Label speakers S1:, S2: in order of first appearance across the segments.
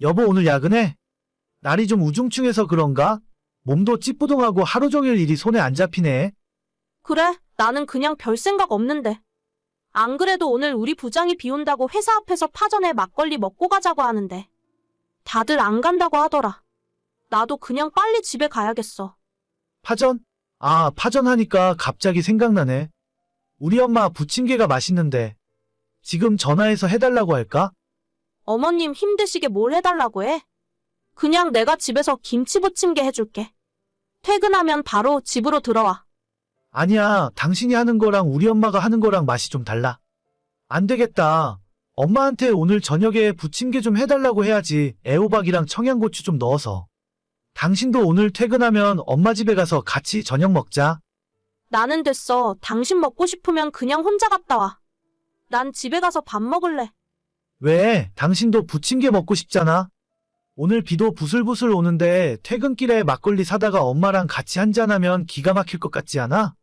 S1: 여보 오늘 야근해? 날이 좀 우중충해서 그런가? 몸도 찌뿌둥하고 하루 종일 일이 손에 안 잡히네.
S2: 그래, 나는 그냥 별 생각 없는데. 안 그래도 오늘 우리 부장이 비 온다고 회사 앞에서 파전에 막걸리 먹고 가자고 하는데. 다들 안 간다고 하더라. 나도 그냥 빨리 집에 가야겠어.
S1: 파전? 아, 파전 하니까 갑자기 생각나네. 우리 엄마 부침개가 맛있는데. 지금 전화해서 해달라고 할까?
S2: 어머님 힘드시게 뭘 해달라고 해? 그냥 내가 집에서 김치 부침개 해줄게. 퇴근하면 바로 집으로 들어와.
S1: 아니야, 당신이 하는 거랑 우리 엄마가 하는 거랑 맛이 좀 달라. 안 되겠다. 엄마한테 오늘 저녁에 부침개 좀 해달라고 해야지. 애호박이랑 청양고추 좀 넣어서. 당신도 오늘 퇴근하면 엄마 집에 가서 같이 저녁 먹자.
S2: 나는 됐어. 당신 먹고 싶으면 그냥 혼자 갔다 와. 난 집에 가서 밥 먹을래.
S1: 왜? 당신도 부침개 먹고 싶잖아. 오늘 비도 부슬부슬 오는데 퇴근길에 막걸리 사다가 엄마랑 같이 한잔하면 기가 막힐 것 같지 않아?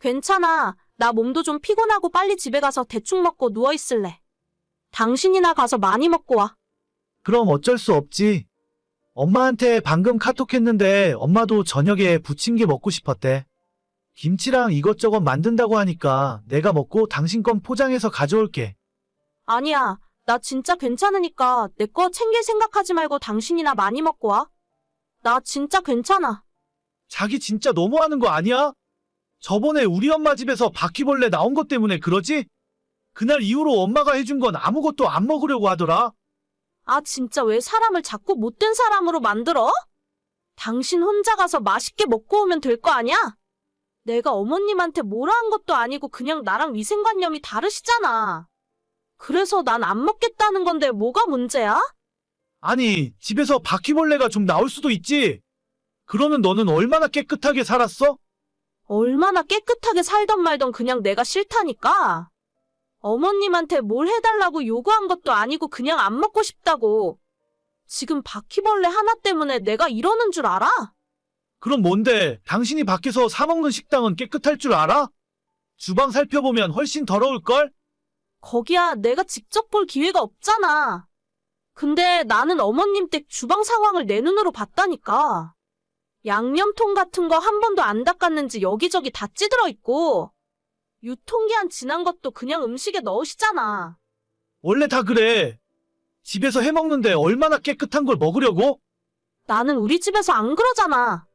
S2: 괜찮아. 나 몸도 좀 피곤하고 빨리 집에 가서 대충 먹고 누워있을래. 당신이나 가서 많이 먹고 와.
S1: 그럼 어쩔 수 없지. 엄마한테 방금 카톡했는데 엄마도 저녁에 부침개 먹고 싶었대. 김치랑 이것저것 만든다고 하니까 내가 먹고 당신 건 포장해서 가져올게.
S2: 아니야. 나 진짜 괜찮으니까 내 거 챙길 생각하지 말고 당신이나 많이 먹고 와. 나 진짜 괜찮아.
S1: 자기 진짜 너무하는 거 아니야? 저번에 우리 엄마 집에서 바퀴벌레 나온 것 때문에 그러지? 그날 이후로 엄마가 해준 건 아무것도 안 먹으려고 하더라.
S2: 아, 진짜 왜 사람을 자꾸 못된 사람으로 만들어? 당신 혼자 가서 맛있게 먹고 오면 될 거 아니야? 내가 어머님한테 뭐라 한 것도 아니고 그냥 나랑 위생관념이 다르시잖아. 그래서 난 안 먹겠다는 건데 뭐가 문제야?
S1: 아니, 집에서 바퀴벌레가 좀 나올 수도 있지. 그러면 너는 얼마나 깨끗하게 살았어?
S2: 얼마나 깨끗하게 살던 말던 그냥 내가 싫다니까. 어머님한테 뭘 해달라고 요구한 것도 아니고 그냥 안 먹고 싶다고. 지금 바퀴벌레 하나 때문에 내가 이러는 줄 알아?
S1: 그럼 뭔데? 당신이 밖에서 사먹는 식당은 깨끗할 줄 알아? 주방 살펴보면 훨씬 더러울걸?
S2: 거기야 내가 직접 볼 기회가 없잖아. 근데 나는 어머님 댁 주방 상황을 내 눈으로 봤다니까. 양념통 같은 거 한 번도 안 닦았는지 여기저기 다 찌들어 있고, 유통기한 지난 것도 그냥 음식에 넣으시잖아.
S1: 원래 다 그래. 집에서 해 먹는데 얼마나 깨끗한 걸 먹으려고?
S2: 나는 우리 집에서 안 그러잖아.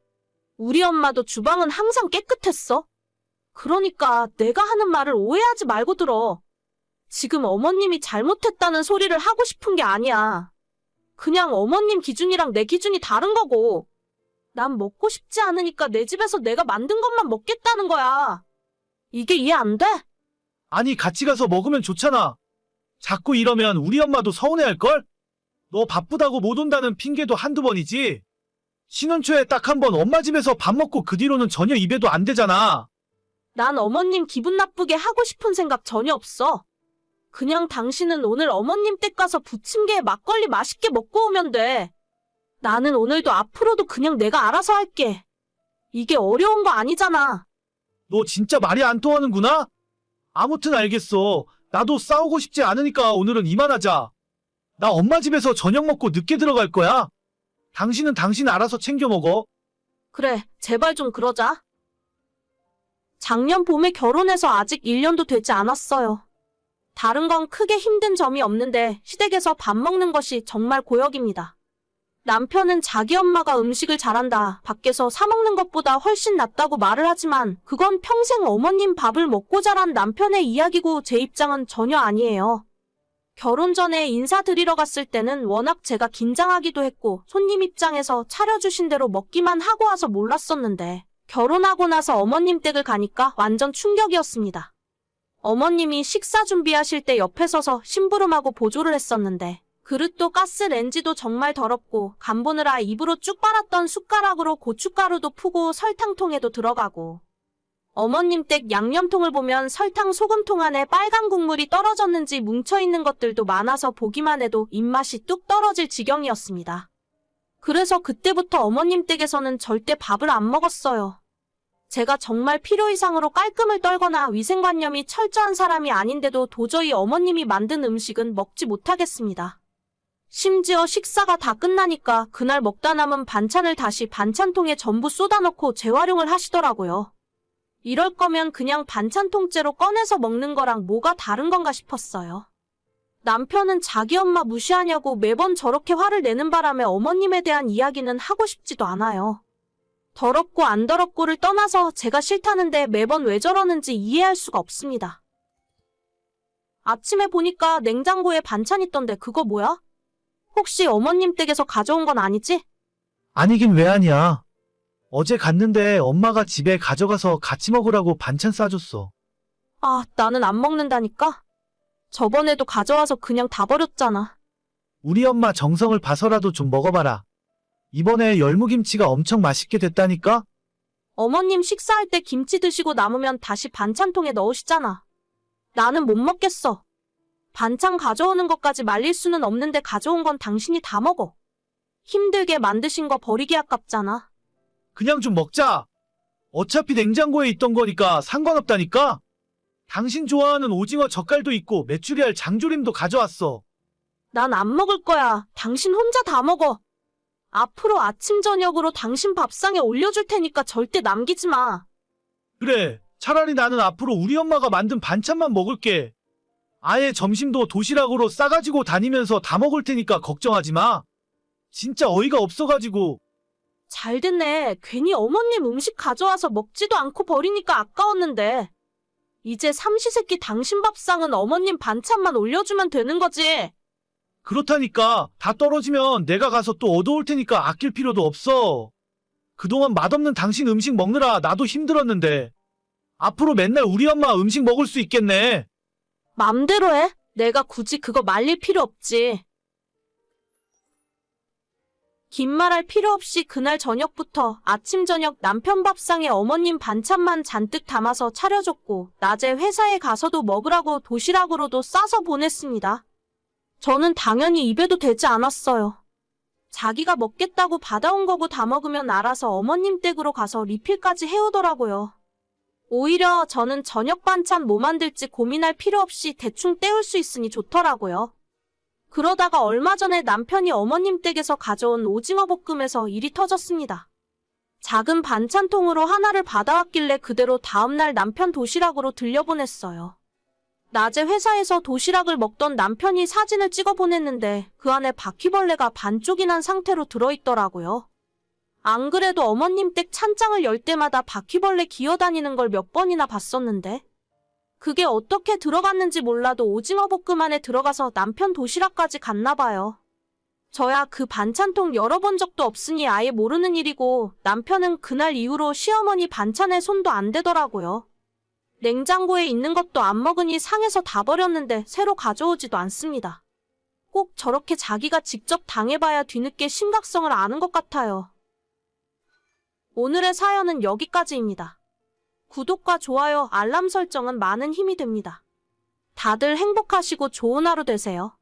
S2: 우리 엄마도 주방은 항상 깨끗했어. 그러니까 내가 하는 말을 오해하지 말고 들어. 지금 어머님이 잘못했다는 소리를 하고 싶은 게 아니야. 그냥 어머님 기준이랑 내 기준이 다른 거고. 난 먹고 싶지 않으니까 내 집에서 내가 만든 것만 먹겠다는 거야. 이게 이해 안 돼?
S1: 아니, 같이 가서 먹으면 좋잖아. 자꾸 이러면 우리 엄마도 서운해할걸? 너 바쁘다고 못 온다는 핑계도 한두 번이지. 신혼 초에 딱 한 번 엄마 집에서 밥 먹고 그 뒤로는 전혀 입에도 안 되잖아.
S2: 난 어머님 기분 나쁘게 하고 싶은 생각 전혀 없어. 그냥 당신은 오늘 어머님 댁 가서 부침개에 막걸리 맛있게 먹고 오면 돼. 나는 오늘도 앞으로도 그냥 내가 알아서 할게. 이게 어려운 거 아니잖아.
S1: 너 진짜 말이 안 통하는구나? 아무튼 알겠어. 나도 싸우고 싶지 않으니까 오늘은 이만하자. 나 엄마 집에서 저녁 먹고 늦게 들어갈 거야. 당신은 당신 알아서 챙겨 먹어.
S2: 그래, 제발 좀 그러자. 작년 봄에 결혼해서 아직 1년도 되지 않았어요. 다른 건 크게 힘든 점이 없는데 시댁에서 밥 먹는 것이 정말 고역입니다. 남편은 자기 엄마가 음식을 잘한다, 밖에서 사먹는 것보다 훨씬 낫다고 말을 하지만 그건 평생 어머님 밥을 먹고 자란 남편의 이야기고 제 입장은 전혀 아니에요. 결혼 전에 인사드리러 갔을 때는 워낙 제가 긴장하기도 했고 손님 입장에서 차려주신 대로 먹기만 하고 와서 몰랐었는데 결혼하고 나서 어머님 댁을 가니까 완전 충격이었습니다. 어머님이 식사 준비하실 때 옆에 서서 심부름하고 보조를 했었는데 그릇도 가스 렌지도 정말 더럽고 간 보느라 입으로 쭉 빨았던 숟가락으로 고춧가루도 푸고 설탕통에도 들어가고 어머님 댁 양념통을 보면 설탕 소금통 안에 빨간 국물이 떨어졌는지 뭉쳐있는 것들도 많아서 보기만 해도 입맛이 뚝 떨어질 지경이었습니다. 그래서 그때부터 어머님 댁에서는 절대 밥을 안 먹었어요. 제가 정말 필요 이상으로 깔끔을 떨거나 위생관념이 철저한 사람이 아닌데도 도저히 어머님이 만든 음식은 먹지 못하겠습니다. 심지어 식사가 다 끝나니까 그날 먹다 남은 반찬을 다시 반찬통에 전부 쏟아넣고 재활용을 하시더라고요. 이럴 거면 그냥 반찬통째로 꺼내서 먹는 거랑 뭐가 다른 건가 싶었어요. 남편은 자기 엄마 무시하냐고 매번 저렇게 화를 내는 바람에 어머님에 대한 이야기는 하고 싶지도 않아요. 더럽고 안 더럽고를 떠나서 제가 싫다는데 매번 왜 저러는지 이해할 수가 없습니다. 아침에 보니까 냉장고에 반찬 있던데 그거 뭐야? 혹시 어머님 댁에서 가져온 건 아니지?
S1: 아니긴 왜 아니야. 어제 갔는데 엄마가 집에 가져가서 같이 먹으라고 반찬 싸줬어.
S2: 아, 나는 안 먹는다니까? 저번에도 가져와서 그냥 다 버렸잖아.
S1: 우리 엄마 정성을 봐서라도 좀 먹어봐라. 이번에 열무김치가 엄청 맛있게 됐다니까?
S2: 어머님 식사할 때 김치 드시고 남으면 다시 반찬통에 넣으시잖아. 나는 못 먹겠어. 반찬 가져오는 것까지 말릴 수는 없는데 가져온 건 당신이 다 먹어. 힘들게 만드신 거 버리기 아깝잖아.
S1: 그냥 좀 먹자. 어차피 냉장고에 있던 거니까 상관없다니까? 당신 좋아하는 오징어 젓갈도 있고 메추리알 장조림도 가져왔어.
S2: 난 안 먹을 거야. 당신 혼자 다 먹어. 앞으로 아침 저녁으로 당신 밥상에 올려줄 테니까 절대 남기지 마.
S1: 그래, 차라리 나는 앞으로 우리 엄마가 만든 반찬만 먹을게. 아예 점심도 도시락으로 싸가지고 다니면서 다 먹을 테니까 걱정하지 마. 진짜 어이가 없어가지고.
S2: 잘 됐네. 괜히 어머님 음식 가져와서 먹지도 않고 버리니까 아까웠는데. 이제 삼시세끼 당신 밥상은 어머님 반찬만 올려주면 되는 거지.
S1: 그렇다니까 다 떨어지면 내가 가서 또 얻어올 테니까 아낄 필요도 없어. 그동안 맛없는 당신 음식 먹느라 나도 힘들었는데. 앞으로 맨날 우리 엄마 음식 먹을 수 있겠네.
S2: 맘대로 해. 내가 굳이 그거 말릴 필요 없지. 긴 말할 필요 없이 그날 저녁부터 아침 저녁 남편 밥상에 어머님 반찬만 잔뜩 담아서 차려줬고 낮에 회사에 가서도 먹으라고 도시락으로도 싸서 보냈습니다. 저는 당연히 입에도 대지 않았어요. 자기가 먹겠다고 받아온 거고 다 먹으면 알아서 어머님 댁으로 가서 리필까지 해오더라고요. 오히려 저는 저녁 반찬 뭐 만들지 고민할 필요 없이 대충 때울 수 있으니 좋더라고요. 그러다가 얼마 전에 남편이 어머님 댁에서 가져온 오징어 볶음에서 일이 터졌습니다. 작은 반찬통으로 하나를 받아왔길래 그대로 다음날 남편 도시락으로 들려보냈어요. 낮에 회사에서 도시락을 먹던 남편이 사진을 찍어 보냈는데 그 안에 바퀴벌레가 반쪽이 난 상태로 들어있더라고요. 안 그래도 어머님 댁 찬장을 열 때마다 바퀴벌레 기어다니는 걸 몇 번이나 봤었는데 그게 어떻게 들어갔는지 몰라도 오징어 볶음 안에 들어가서 남편 도시락까지 갔나 봐요. 저야 그 반찬통 열어본 적도 없으니 아예 모르는 일이고 남편은 그날 이후로 시어머니 반찬에 손도 안 대더라고요. 냉장고에 있는 것도 안 먹으니 상해서 다 버렸는데 새로 가져오지도 않습니다. 꼭 저렇게 자기가 직접 당해봐야 뒤늦게 심각성을 아는 것 같아요. 오늘의 사연은 여기까지입니다. 구독과 좋아요, 알람 설정은 많은 힘이 됩니다. 다들 행복하시고 좋은 하루 되세요.